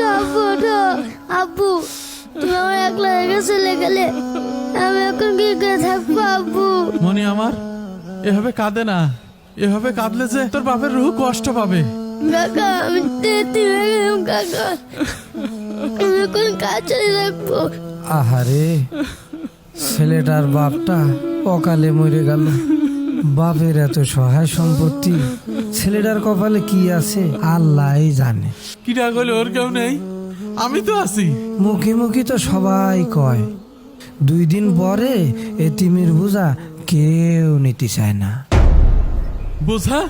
ওঠো আব্বু ওঠো আব্বু তুমি আমার একলা রেখে চলে গেলে আমি এখন কি করে থাকব আব্বু? মনি আমার এভাবে কাঁদে না। এভাবে কাঁদলে যে তোর বাপের রুহ কষ্ট পাবে। কাকা আমি তেতি হয়ে গেলাম কাকা। আমি এখন কাজ চলে আহারে ছেলেটার বাপটা অকালে মরে গেল। বাপের এত সহায় সম্পত্তি ছেলেটার কপালে কি আছে? আল্লাহই জানে। কিরা গেলে ওর কেউ নেই? আমি তো আছি। মুখে মুখে তো সবাই কয় দুই দিন পরে এতিমের বোঝা কেউ নিতে চায় না। বোঝা?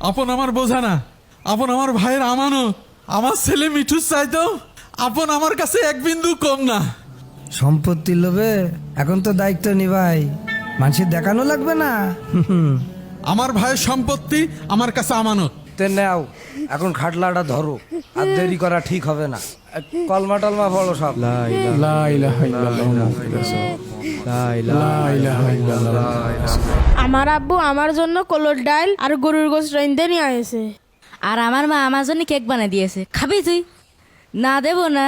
আপন আমার বোঝা না। আপন আমার ভাইয়ের আমানো আমার ছেলে মিঠু চাইতো আপন আমার কাছে এক বিন্দু কম না। সম্পত্তির লোভে এখন তো দায়িত্ব নিভাই মানুষের দেখানো লাগবে না? আমার ভাইয়ের সম্পত্তি আমার কাছে আমানত। তে নাও এখন খাটলাটা ধরো আর দেরি করা ঠিক হবে না। কলমা টলমা পড়ো সব। আমার আব্বু আমার জন্য কলর ডাল আর গরুর গোস রাইন্দে নিয়ে আসে আর আমার মা আমার জন্য কেক বানিয়ে দিয়েছে। খাবি তুই? না দেব না।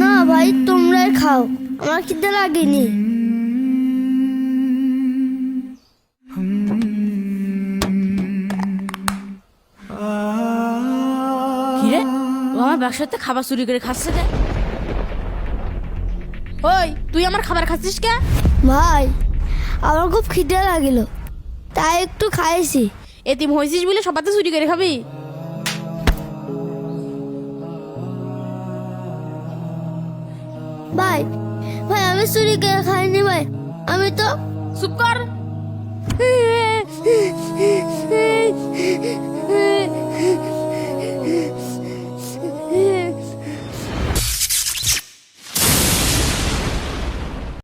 না ভাই তোমরাই খাও। আমার খিদে লাগেনি। কিরে? ও আমার ব্যবসাতে খাবার চুরি করে খাচ্ছে কে? ওই তুই আমার খাবার খাচ্ছিস কে? ভাই আমার খুব খিদে লাগিল। তাই একটু খাইছি। এতিম হয়েছিস বলে সবাতে চুরি করে খাবি? ভাই ভাই আমি চুরি করে খাইনি ভাই। আমি তো চুপ কর।